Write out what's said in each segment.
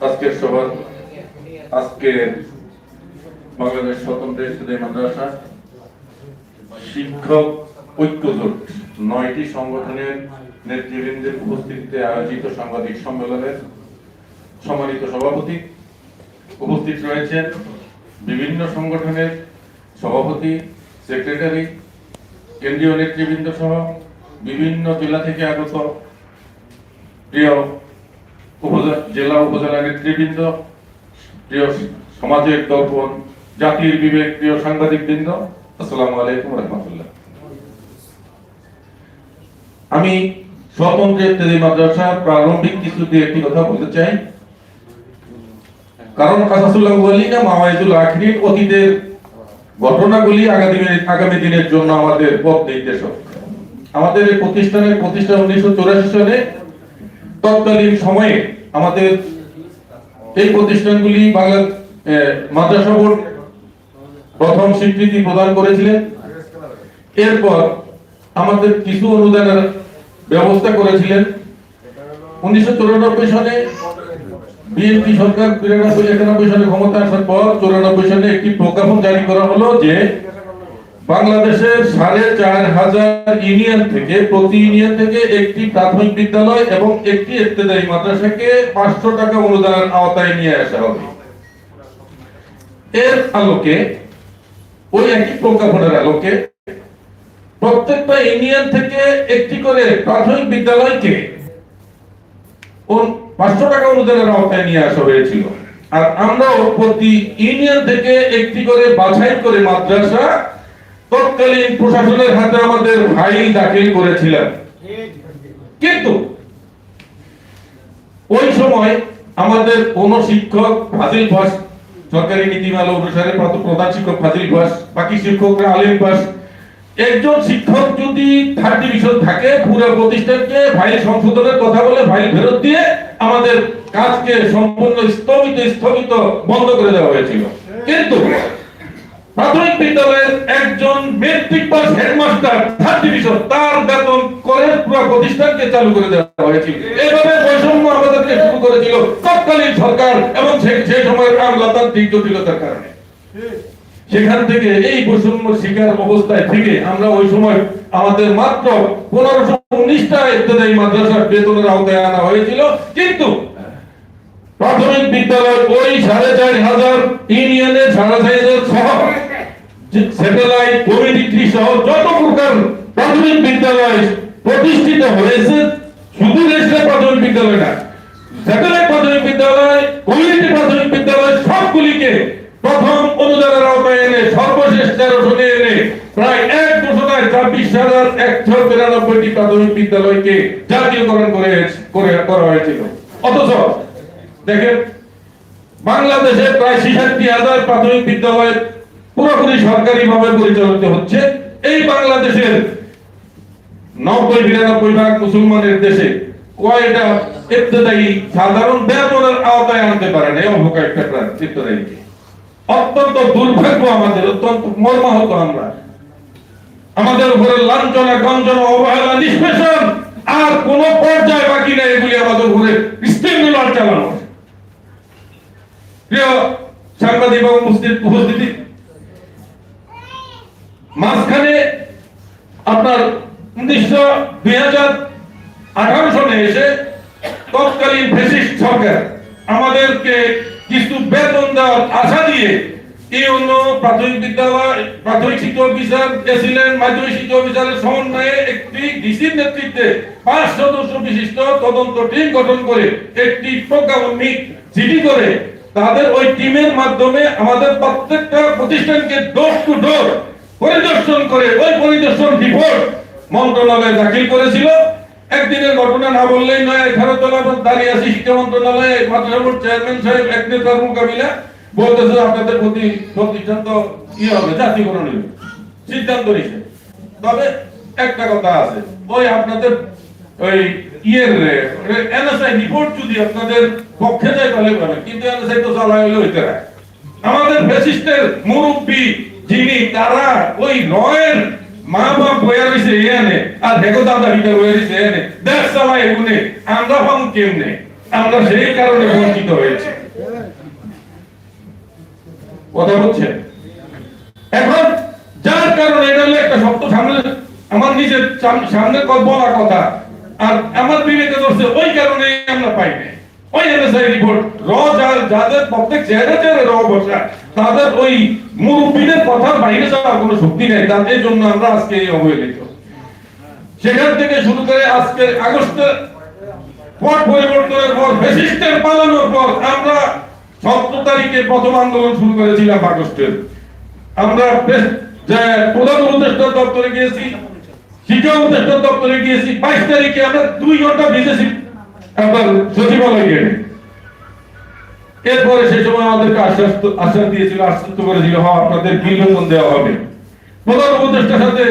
আজকের আজকে বাংলাদেশ স্বতন্ত্র মাদ্রাসা শিক্ষক ঐক্যজোট নয়টি সংগঠনের নেতৃবৃন্দের উপস্থিতিতে আয়োজিত সাংবাদিক সম্মেলনের সম্মানিত সভাপতি উপস্থিত রয়েছেন বিভিন্ন সংগঠনের সভাপতি, সেক্রেটারি কেন্দ্রীয় নেতৃবৃন্দ সহ বিভিন্ন জেলা থেকে আগত প্রিয় জেলা উপজেলা নেতৃবৃন্দ, প্রিয় সমাজের দর্পণ জাতির বিবেক, প্রিয় সাংবাদিক বৃন্দ আসসালামু আলাইকুম রহমতুল্লাহ। আমি স্বতন্ত্র ইত্যাদি মাদ্রাসার প্রারম্ভিক কিছু দিয়ে একটি কথা বলতে চাই। কারণ কাসাসুল্লাহ ওয়ালিনা মাওয়াইদুল আখিরিন অতীতের ঘটনাগুলি আগামী আগামী দিনের জন্য আমাদের পথ নির্দেশক। আমাদের এই প্রতিষ্ঠানের প্রতিষ্ঠা উনিশশো চৌরাশি সালে তৎকালীন সময়ে আমাদের এই প্রতিষ্ঠানগুলি বাংলা মাদ্রাসা বোর্ড প্রথম স্বীকৃতি প্রদান করেছিলেন। এরপর আমাদের কিছু অনুদানের ব্যবস্থা করেছিলেন। উনিশশো সালে বিএনপি সরকার বিরানব্বই একানব্বই সালে ক্ষমতা আসার পর চৌরানব্বই সালে একটি প্রজ্ঞাপন জারি করা হলো যে বাংলাদেশের সাড়ে চার হাজার ইউনিয়ন থেকে, প্রতি ইউনিয়ন থেকে একটি প্রাথমিক বিদ্যালয় এবং একটি ইত্তেদায়ী মাদ্রাসাকে পাঁচশো টাকা অনুদানের আওতায় নিয়ে আসা হবে। এর আলোকে, ওই একই প্রজ্ঞাপনের আলোকে প্রত্যেকটা ইউনিয়ন থেকে একটি করে প্রাথমিক বিদ্যালয়কে পাঁচশো টাকা অনুদানের আওতায় নিয়ে আসা হয়েছিল। আর আমরাও প্রতি ইউনিয়ন থেকে একটি করে বাছাই করে মাদ্রাসা তৎকালীন প্রশাসনের হাতে আমাদের দাখিল করেছিলেন। কিন্তু ওই সময় আমাদের কোন শিক্ষক ফাজিল ভাস সরকারি নীতিমালা অনুসারে প্রধান শিক্ষক ফাজিল ভাস বাকি শিক্ষকরা আলিম ভাস একজন শিক্ষক যদি থার্ড ডিভিশন থাকে, পুরো প্রতিষ্ঠানকে ফাইল সংশোধনের কথা বলে ফাইল ফেরত দিয়ে আমাদের কাজকে সম্পূর্ণ স্থগিত স্থগিত বন্ধ করে দেওয়া হয়েছিল। কিন্তু প্রাথমিক বিদ্যালয়ের একজন matric pass headmaster third division তার বেতন করে পুরো প্রতিষ্ঠানকে চালু করে দেওয়া হয়েছিল। এইভাবে বৈষম্য আমাদেরকে শুরু করেছিল তৎকালীন সরকার এবং সেই সময়ের আমলাতান্ত্রিক জটিলতার কারণে। সেখান থেকে এই বৈষম্য শিকার অবস্থায় থেকে আমরা ওই সময় আমাদের মাত্র পনেরোশো উনিশটা ইত্যাদি মাদ্রাসার বেতনের আওতায় আনা হয়েছিল। কিন্তু প্রাথমিক বিদ্যালয় ওই সাড়ে চার হাজার ইউনিয়নের সাড়ে চার হাজার সহ স্যাটেলাইট কমিউনিটি সহ যত প্রকার প্রাথমিক বিদ্যালয় প্রতিষ্ঠিত হয়েছে, শুধু দেশের প্রাথমিক বিদ্যালয় না স্যাটেলাইট প্রাথমিক বিদ্যালয় কমিউনিটি প্রাথমিক বিদ্যালয়, সবগুলিকে প্রথম তিরানব্বইটি প্রাথমিক বিদ্যালয়কে জাতীয়করণ করে করে হয়েছিল। অথচ দেখেন, বাংলাদেশে প্রায় ছিষট্টি হাজার প্রাথমিক বিদ্যালয় পুরোপুরি পরিচালিত হচ্ছে। এই বাংলাদেশের নব্বই, বিরানব্বই ভাগ মুসলমানের দেশে ইবতদায়ী সাধারণ বেতনের আওতায় আনতে পারে না প্রায় ইবতদায়ীকে অত্যন্ত দুর্ভাগ্য আমাদের, অত্যন্ত মর্মাহত আমরা। আমাদের উপরে লাঞ্ছনা গঞ্জনা অবহেলা, নিষ্পেষণ, আর কোন পর্যায়ে বাকি নাই এগুলি আমাদের উপরে চালানো। প্রিয় সাংবাদিক এবং উপস্থিতি, মাঝখানে আপনার উনিশশো দুই হাজার আঠারো সনে এসে তৎকালীন ফেসিস্ট সরকার আমাদেরকে কিছু বেতন দেওয়ার আশা দিয়ে এই অন্য প্রাথমিক বিদ্যালয়, প্রাথমিক শিক্ষা অফিসার এসিলেন মাধ্যমিক শিক্ষা অফিসারের সমন্বয়ে একটি ডিসির নেতৃত্বে পাঁচ সদস্য বিশিষ্ট তদন্ত টিম গঠন করে একটি প্রজ্ঞাপনিক চিঠি করে। তাদের ওই টিমের মাধ্যমে আমাদের প্রত্যেকটা প্রতিষ্ঠানকে ডোর টু ডোর পরিদর্শন করে। ওই পরিদর্শন রিপোর্ট মন্ত্রণালয়ে দাখিল করেছিল। একদিনের ঘটনা না বললেই নয় এখানে তো দাঁড়িয়ে আছি শিক্ষা মন্ত্রণালয়ে মাদ্রাসা বোর্ড চেয়ারম্যান সাহেব, এক নেতার মোকাবিলা বলতেছে আপনাদের প্রতি প্রতিষ্ঠান তো ইয়ে হবে জাতীয়করণ হবে। সিদ্ধান্ত নিছে তবে একটা কথা আছে, ওই আপনাদের ওই ইয়ের এনএসআই রিপোর্ট যদি আপনাদের পক্ষে যায় তাহলে ভালো, কিন্তু এনএসআই তো চালা হইলে হইতে আমাদের ফ্যাসিস্টের মুরব্বী যিনি, তারা ওই রয়ের মা বাপ বইয়া রয়েছে এনে আর দেখো দাদা ভিতরে বইয়া রয়েছে এনে দেশ চালায় এগুনে আমরা পাম কেমনে? আমরা সেই কারণে বঞ্চিত হয়েছে। কথা বলছেন এখন যার কারণে এটা একটা শব্দ সামনে, আমার নিজের সাম- সামনে বলা কথা। আর আমার বিবেকে ধরছে, ওই কারণে আমরা পাই নাই। ওই এনএসআই রিপোর্ট, র যাদের প্রত্যেক চেহারা চেহারা র বসা, তাদের ওই মুরব্বীদের কথার বাইরে যাওয়ার কোনো শক্তি নেই তাদের জন্য আমরা আজকে এই অবহেলিত। সেখান থেকে শুরু করে আজকে আগস্টের পট পরিবর্তনের পর, ফেসিস্টের পালানোর পর, আমরা সতেরো তারিখে প্রথম আন্দোলন শুরু করেছিলাম আগস্টের আমরা যে প্রধান উপদেষ্টা দপ্তরে গিয়েছি, শিক্ষা উপদেষ্টা দপ্তরে গিয়েছি, বাইশ তারিখে আমরা দুই ঘণ্টা ভিজেছি এরপরে সময় আমাদেরকে আশ্বাস দিয়েছিল আশ্বস্ত করেছিল হ্যাঁ আপনাদের দেওয়া হবে। প্রধান উপদেষ্টার সাথে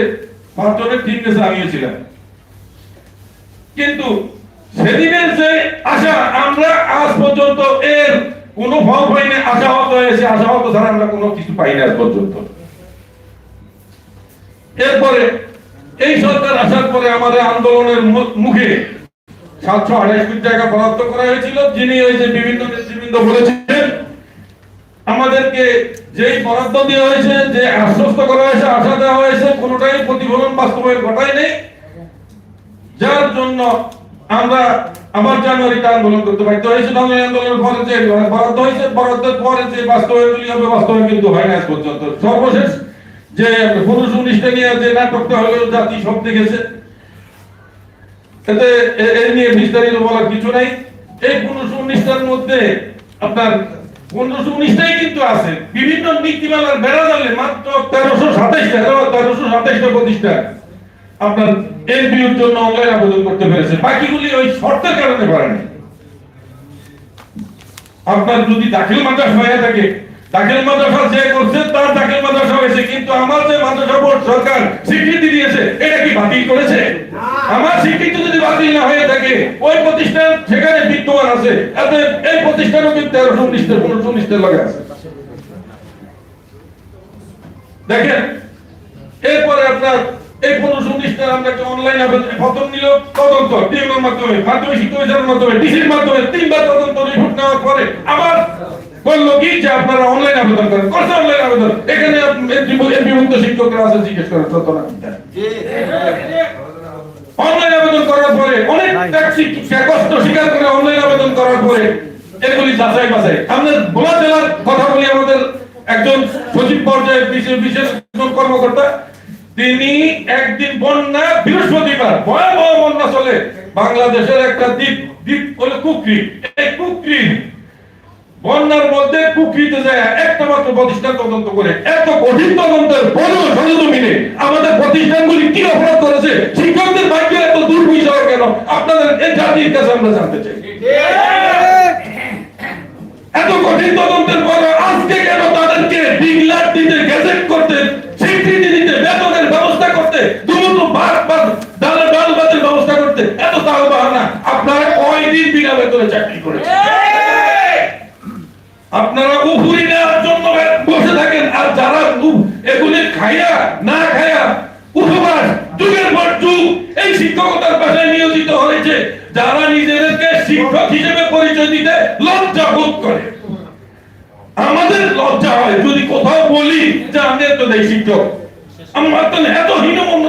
পাঁচজনের কিন্তু সেদিনের যে আশা, আমরা আজ পর্যন্ত এর কোনো ফল পাইনি। আশাহত হয়েছে আশাহত ছাড়া আমরা কোনো কিছু পাইনি আজ পর্যন্ত। এরপরে এই সরকার আসার পরে আমাদের আন্দোলনের মুখে সাতশো আঠাশ কোটি টাকা বরাদ্দ করা হয়েছিল, যিনি বিভিন্ন নেতৃবৃন্দ আমাদেরকে যেই বরাদ্দ দেওয়া হয়েছে, যে আশ্বস্ত করা হয়েছে, আশা দেওয়া হয়েছে, কোনোটাই প্রতিফলন বাস্তবায়ন যার জন্য আমরা আবার জানুয়ারিতে আন্দোলন করতে বাধ্য হয়েছে বাংলা আন্দোলনের পরে যে বরাদ্দ হয়েছে, বরাদ্দের পরে যে বাস্তবায়নগুলি হবে, বাস্তবায়ন কিন্তু হয় না পর্যন্ত। সর্বশেষ যে পুরুষ উনিশটা নিয়ে যে নাটকটা হলো জাতি সব দেখেছে এতে নিয়ে বিস্তারিত বলার কিছু নাই। এই পুরুষ উনিশটার মধ্যে আপনার পনেরোশো উনিশটাই কিন্তু আছে। বিভিন্ন নীতিমালার বেড়া জানলে মাত্র তেরোশো সাতাইশটা তেরোশো সাতাইশটা প্রতিষ্ঠান আপনার জন্য অনলাইন আবেদন করতে পেরেছে। বাকিগুলি ওই শর্তের কারণে পারেনি আপনার যদি দাখিল মাদ্রাসা হয়ে থাকে দাখিল মাদ্রাসা যে করছে তার দাখিল মাদ্রাসা হয়েছে কিন্তু আমার যে মাদ্রাসা বোর্ড সরকার স্বীকৃতি দিয়েছে এটা কি বাতিল করেছে? আমার স্বীকৃতি না হয়ে থাকে ওই প্রতিষ্ঠান সেখানে বিদ্যমান আছে এই প্রতিষ্ঠানও কিন্তু তেরোশো উনিশটা পনেরোশো উনিশটা লাগে আছে দেখেন এরপরে আপনার এই পনেরোশো উনিশটা আমরা একটা অনলাইন প্রথম নিল তদন্ত টিএমের মাধ্যমে মাধ্যমিক শিক্ষা অফিসারের মাধ্যমে ডিসির মাধ্যমে তিনবার তদন্ত রিপোর্ট নেওয়ার পরে আবার কি যে আপনারা অনলাইন আবেদন করেন করছে অনলাইন আবেদন এখানে শিক্ষকরা আছে জিজ্ঞেস করেন অনলাইন আবেদন করার পরে অনেক কষ্ট স্বীকার করে অনলাইন আবেদন করার পরে এগুলি যাচাই বাছাই। আমাদের ভোলা জেলার কথা বলি আমাদের একজন সচিব পর্যায়ে বিশেষ বিশেষ কর্মকর্তা তিনি একদিন বন্যা বৃহস্পতিবার ভয়াবহ বন্যা চলে বাংলাদেশের একটা দ্বীপ দ্বীপ হলো কুকরি। এই কুকরি বন্যার মধ্যে কুকরিতে যায়। একটা মাত্র প্রতিষ্ঠান তদন্ত করে। এত কঠিন তদন্তের পরেও সরজমিনে আমাদের প্রতিষ্ঠানগুলি কি অপরাধ করেছে, শিক্ষকদের ভাগ্য এত দূর দুর্বিষহ কেন? আপনাদের এই জাতির কাছে আমরা জানতে চাই। এত কঠিন তদন্তের আজকে কেন তাদেরকে দিতে করতে, স্বীকৃতি দিতে, বেতনের ব্যবস্থা করতে দুমুটো ভাত ডালে ডাল ব্যবস্থা করতে এত তাল বাহানা। আপনারা কয়দিন বিনা বেতনে চাকরি করেছেন? আপনারা উপুরি নেওয়ার জন্য বসে থাকেন। আর যারা এগুলি খাইয়া, না খাইয়া উপবাস, যুগের পর যুগ, এই শিক্ষকতার পেশায় নিয়োজিত হয়েছে, যারা নিজেদেরকে শিক্ষক হিসেবে পরিচয় দিতে লজ্জা বোধ করে। আমাদের লজ্জা হয়, যদি কোথাও বলি যে আমি তো দেই শিক্ষক, আমরা তো এত হীনমন্যতার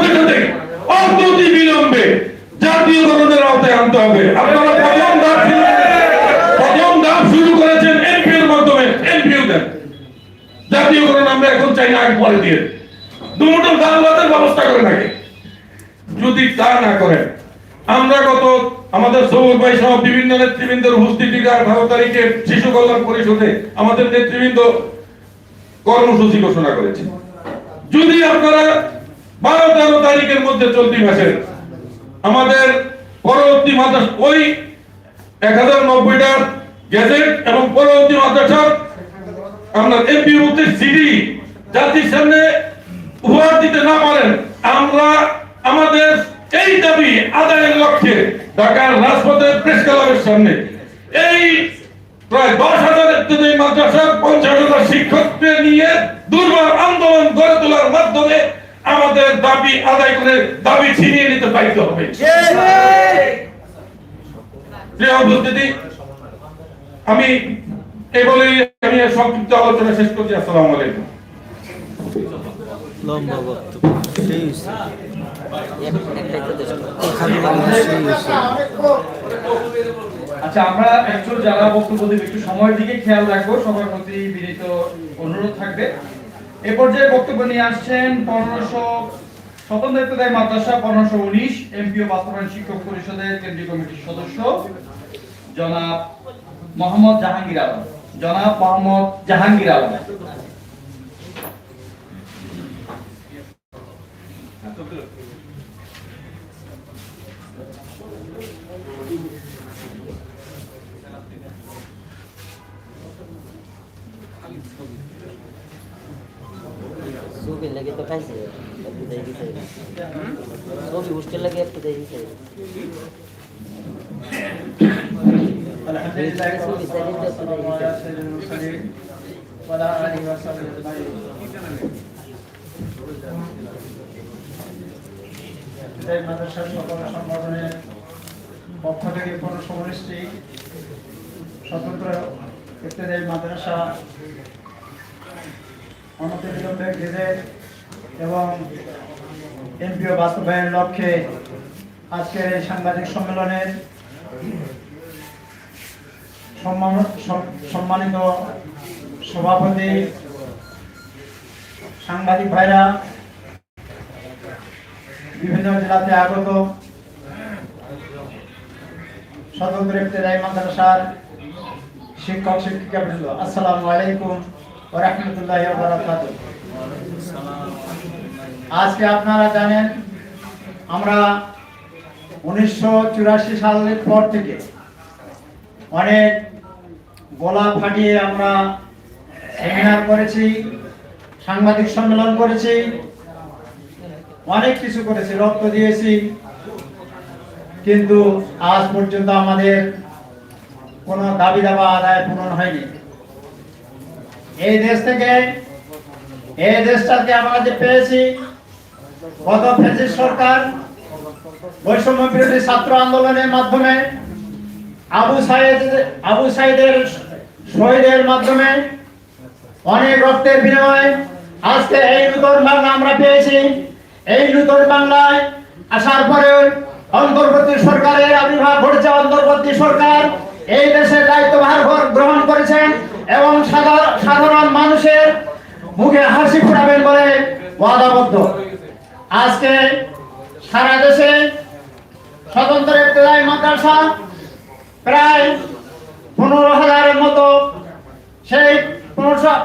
অত্যতি বিলম্বে জাতীয় ধরনের আওতায় আনতে হবে। আপনারা প্রথম ধাপ প্রথম ধাপ শুরু করেছেন এর মাধ্যমে। জাতীয়করণ আমরা এখন চাই না পরে দিয়ে দুটো ব্যবস্থা করে থাকে। যদি তা না আমরা গত আমাদের সৌর ভাই সহ বিভিন্ন নেতৃবৃন্দের আঠারো তারিখে শিশু কল্যাণ পরিষদে আমাদের নেতৃবৃন্দ কর্মসূচি ঘোষণা করেছে যদি আপনারা বারো তেরো তারিখের মধ্যে চলতি মাসের আমাদের পরবর্তী মাদ্রাস ওই এক হাজার নব্বইটার গেজেট এবং পরবর্তী মাদ্রাসার আপনার এমপি মধ্যে সিডি জাতির সামনে উপহার দিতে না পারেন, আমরা আমাদের এই দাবি আদায়ের লক্ষ্যে ঢাকার রাজপথের প্রেস ক্লাবের সামনে। এই প্রায় দশ হাজার ইত্যাদি মাদ্রাসার পঞ্চাশ হাজার শিক্ষককে নিয়ে দুর্বার আন্দোলন গড়ে তোলার মাধ্যমে আমাদের দাবি আদায় করে দাবি ছিনিয়ে নিতে বাধ্য হবে। আমি এই বলে আমি সংক্ষিপ্ত আলোচনা শেষ করছি। আসসালামু আলাইকুম। লম্বা বক্তব্য। সেই সেই আচ্ছা আমরা একটু যারা বক্তব্য দেবে একটু সময়ের দিকে খেয়াল রাখব। সবার প্রতি বিনীত অনুরোধ থাকবে। এ পর্যায়ে বক্তব্য নিয়ে আসছেন পনেরোশো স্বতন্ত্র মাদ্রাসা, পনেরোশো উনিশ এমপিও বাস্তবায়ন শিক্ষক পরিষদের কেন্দ্রীয় কমিটির সদস্য জনাব মোহাম্মদ জাহাঙ্গীর আলম। জনাব মোহাম্মদ জাহাঙ্গীর আলম। খাইছে একটু দেই দিছে ছবি হোস্টেল লাগে একটু দিছে এই মাদ্রাসার সকল সংগঠনের পক্ষ থেকে কোনো সমষ্টি স্বতন্ত্র মাদ্রাসা অনতিবিলম্বে গেজেট এবং এমপিও বাস্তবায়নের লক্ষ্যে আজকের এই সাংবাদিক সম্মেলনের সম্মানিত সভাপতি, সাংবাদিক ভাইরা, বিভিন্ন জেলাতে আগত স্বতন্ত্র ইফতেদায়ী মাদ্রাসার শিক্ষক, শিক্ষিকা বৃন্দ, আসসালামু আলাইকুম ওয়া রাহমাতুল্লাহি ওয়া বারাকাতুহু। আজকে আপনারা জানেন, আমরা উনিশশো চুরাশি সালের পর থেকে অনেক গলা ফাটিয়ে আমরা সেমিনার করেছি, সাংবাদিক সম্মেলন করেছি, অনেক কিছু করেছি, রক্ত দিয়েছি। কিন্তু আজ পর্যন্ত আমাদের কোনো দাবি দাবা আদায় পূরণ হয়নি। এই দেশ থেকে এই দেশটাকে আমরা যে পেয়েছি, গত ফ্যাসিস্ট সরকার, বৈষম্য বিরোধী ছাত্র আন্দোলনের মাধ্যমে, আবু সাইদ, আবু সাইদের শহীদের মাধ্যমে, অনেক রক্তের বিনিময়ে আজকে এই নূতন বাংলা আমরা পেয়েছি। এই নূতন বাংলায় আসার পরে অন্তর্বর্তী সরকারের আবির্ভাব ঘটেছে। অন্তর্বর্তী সরকার এই দেশের দায়িত্বভার গ্র- গ্রহণ করেছেন এবং সাধারণ মুখে হাসি ফোটাবেন বলে ওয়াদাবদ্ধ। আজকে সারা দেশে স্বতন্ত্র ইবতদায়ী মাদ্রাসা প্রায় পনেরো হাজারের মতো সেই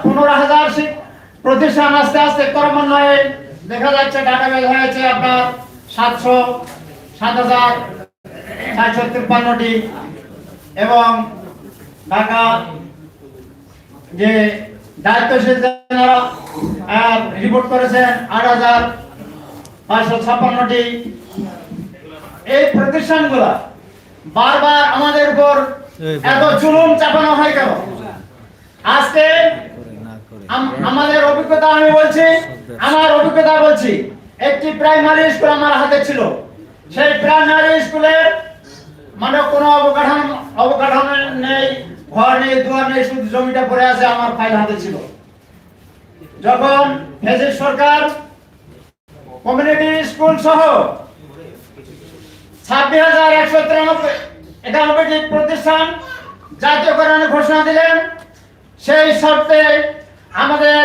পনেরো হাজার প্রতিষ্ঠান আস্তে আস্তে ক্রমান্বয়ে দেখা যাচ্ছে ডাটাবেজ হয়েছে আপনার সাতশো, সাত হাজার চারশো তিপ্পান্নটি এবং ঢাকা যে দায়িত্বশীল রিপোর্ট করেছেন আট হাজার পাঁচশো ছাপ্পান্নটি। এই প্রতিষ্ঠানগুলা বারবার আমাদের উপর এত জুলুম চাপানো হয় কেন? আজকে আমাদের অভিজ্ঞতা আমি বলছি আমার অভিজ্ঞতা বলছি একটি প্রাইমারি স্কুল আমার হাতে ছিল। সেই প্রাইমারি স্কুলে মানে কোনো অবকাঠামো অবকাঠামো নেই ঘর নেই দুয়ার নেই শুধু জমিটা পড়ে আছে আমার ফাইল হাতে ছিল। যখন ফেজির সরকার কমিউনিটি স্কুল সহ ছাব্বিশ হাজার একশো একানব্বইটি প্রতিষ্ঠান ঘোষণা দিলেন, সেই শর্তে আমাদের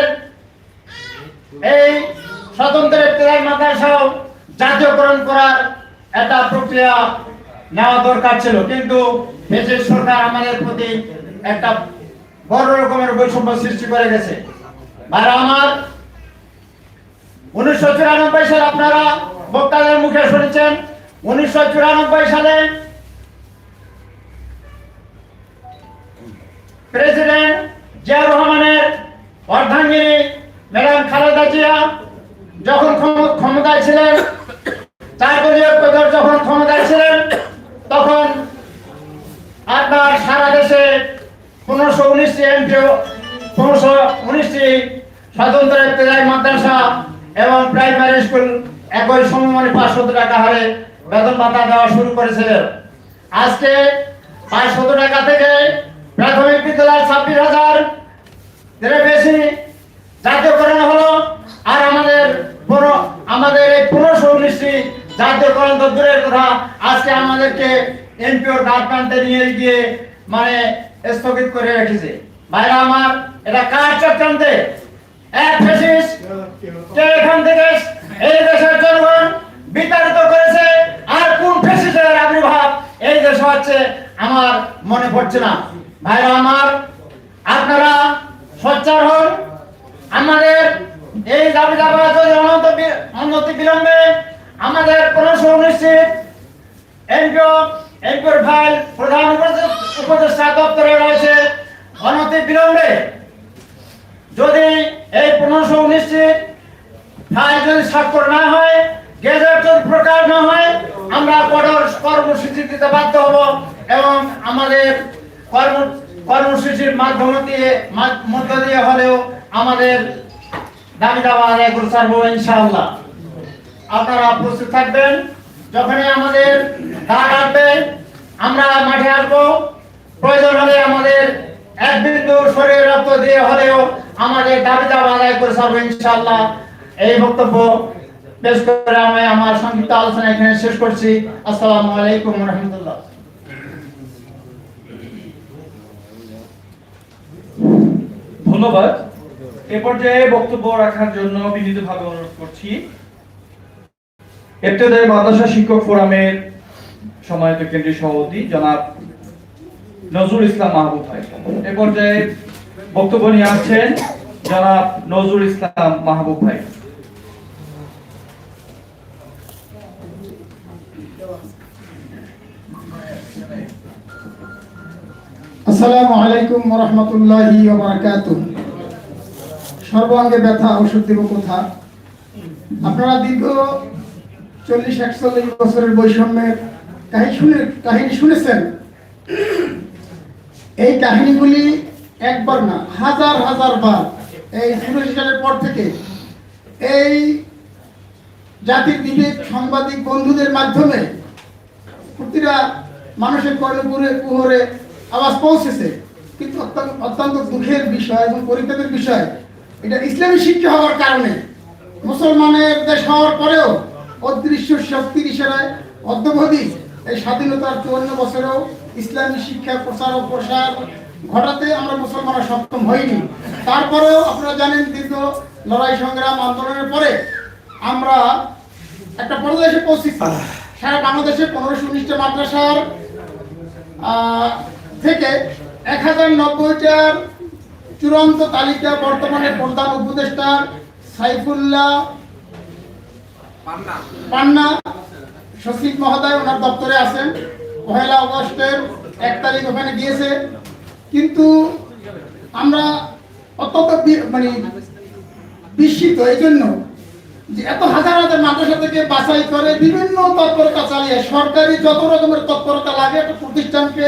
এই স্বতন্ত্র ইফতেদায়ী মাদ্রাসাও জাতীয়করণ করার একটা প্রক্রিয়া নেওয়া দরকার ছিল। কিন্তু দেশের সরকার আমাদের প্রতি একটা বড় রকমের বৈষম্য সৃষ্টি করে গেছে। আর আমার উনিশশো চুরানব্বই সালে আপনারা বক্তাদের মুখে শুনেছেন, উনিশশো চুরানব্বই সালে প্রেসিডেন্ট জিয়া রহমানের অর্ধাঙ্গিনী ম্যাডাম খালেদা জিয়া যখন ক্ষম- ক্ষমতায় ছিলেন চার দলীয় যখন ক্ষমতায় ছিলেন, তখন আপনার সারা দেশে পনেরোশো উনিশটি এমপিও পনেরোশো উনিশটি স্বতন্ত্র ইত্তেদায়ী মাদ্রাসা এবং প্রাইমারি স্কুল একই সমমানে পাঁচশো টাকা হারে বেতন ভাতা দেওয়া শুরু করেছিলেন আজকে পাঁচশত টাকা থেকে প্রাথমিক বিদ্যালয় ছাব্বিশ হাজার বেশি জাতীয়করণ হলো। আর আমাদের পুরো, আমাদের এই পনেরোশো উনিশটি জাতীয়করণ তো দূরের কথা। আজকে আমাদেরকে এমপিওর গার্ডম্যান্টে নিয়ে গিয়ে মানে স্থগিত করে রেখেছে। ভাইরা আমার, এটা কার চক্রান্তে? এক ফেসিস কে এখান থেকে এই দেশের জনগণ বিতাড়িত করেছে, আর কোন ফেসিসের আবির্ভাব এই দেশে হচ্ছে আমার মনে পড়ছে না। ভাইরা আমার, আপনারা সোচ্চার হন, আমাদের এই দাবি দাবা অনন্ত অনতি বিলম্বে আমাদের পনেরোশো উনিশটি এনপিও এনপিওর ফাইল, প্রধান উপদে- উপদেষ্টা দপ্তরে রয়েছে। অনতি বিলম্বে যদি এই পনেরোশো ফাইল যদি স্বাক্ষর না হয়, গেজেট যদি প্রকাশ না হয়, আমরা কঠোর কর্মসূচি দিতে বাধ্য হব এবং আমাদের কর্ম, কর্মসূচির মাধ্যম দিয়ে মধ্য দিয়ে হলেও আমাদের দাবি দাবা আদায় করে ছাড়বো ইনশাআল্লাহ। আপনারা প্রস্তুত থাকবেন। যখনই আমাদের ডাক আসবে, আমরা মাঠে আসব। প্রয়োজন হলে আমাদের এক শরীর রক্ত দিয়ে হলেও আমাদের দাবি দাবা আদায় করে এই বক্তব্য পেশ করে আমি আমার সংক্ষিপ্ত আলোচনা এখানে শেষ করছি। আসসালামু আলাইকুম রহমতুল্লাহ ধন্যবাদ। এ পর্যায়ে বক্তব্য রাখার জন্য বিনীতভাবে অনুরোধ করছি। এফতেদায়ী মাদ্রাসা শিক্ষক ফোরামের সম্মানিত কেন্দ্রীয় সভাপতি জনাব নজরুল ইসলাম মাহবুব ভাই এ পর্যায়ে বক্তব্য নিয়ে আসছেন জনাব নজরুল ইসলাম মাহবুব ভাই। আসসালামু আলাইকুম রহমতুল্লাহি সর্বাঙ্গে ব্যথা, ওষুধ দেব কোথা? আপনারা দীর্ঘ চল্লিশ একচল্লিশ বছরের বৈষম্যের কাহিনী শুনে কাহিনী শুনেছেন? এই কাহিনীগুলি একবার না, হাজার হাজার বার এই সালের পর থেকে এই জাতির বিবেক সাংবাদিক বন্ধুদের মাধ্যমে প্রতিটা মানুষের কর্ণপুরে কুহরে আওয়াজ পৌঁছেছে। কিন্তু অত্যন্ত দুঃখের বিষয় এবং পরিতাপের বিষয়, এটা ইসলামী শিক্ষা হওয়ার কারণে মুসলমানের দেশ হওয়ার পরেও অদৃশ্য শক্তির ইশারায় অদ্যবধি এই স্বাধীনতার চুয়ান্ন বছরেও ইসলামী শিক্ষা প্রচার ও প্রসার ঘটাতে আমরা মুসলমানরা সক্ষম হইনি। তারপরেও আপনারা জানেন দীর্ঘ লড়াই সংগ্রাম আন্দোলনের পরে আমরা একটা পর্যায়ে পৌঁছেছি সারা বাংলাদেশে পনেরোশো উনিশটা মাদ্রাসার আহ, থেকে এক হাজার নব্বইটার চূড়ান্ত তালিকা বর্তমানে প্রধান উপদেষ্টা সাইফুল্লাহ পান্না সচিব মহোদয় ওনার দপ্তরে আছেন। পহেলা অগস্টের এক তারিখ ওখানে গিয়েছে। কিন্তু আমরা অত্যন্ত মানে বিস্মিত এই জন্য যে এত হাজার হাজার মাদ্রাসা থেকে বাছাই করে বিভিন্ন তৎপরতা চালিয়ে সরকারি যত রকমের তৎপরতা লাগে একটা প্রতিষ্ঠানকে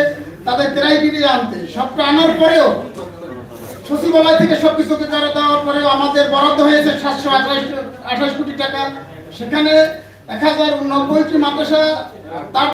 তাদের ক্রাইটেরিয়া আনতে, সবটা আনার পরেও সচিবালয় থেকে সব সবকিছু করে দেওয়ার পরেও আমাদের বরাদ্দ হয়েছে সাতশো আঠাশ আঠাশ কোটি টাকা। সেখানে এক হাজার নব্বইটি মাদ্রাসা তার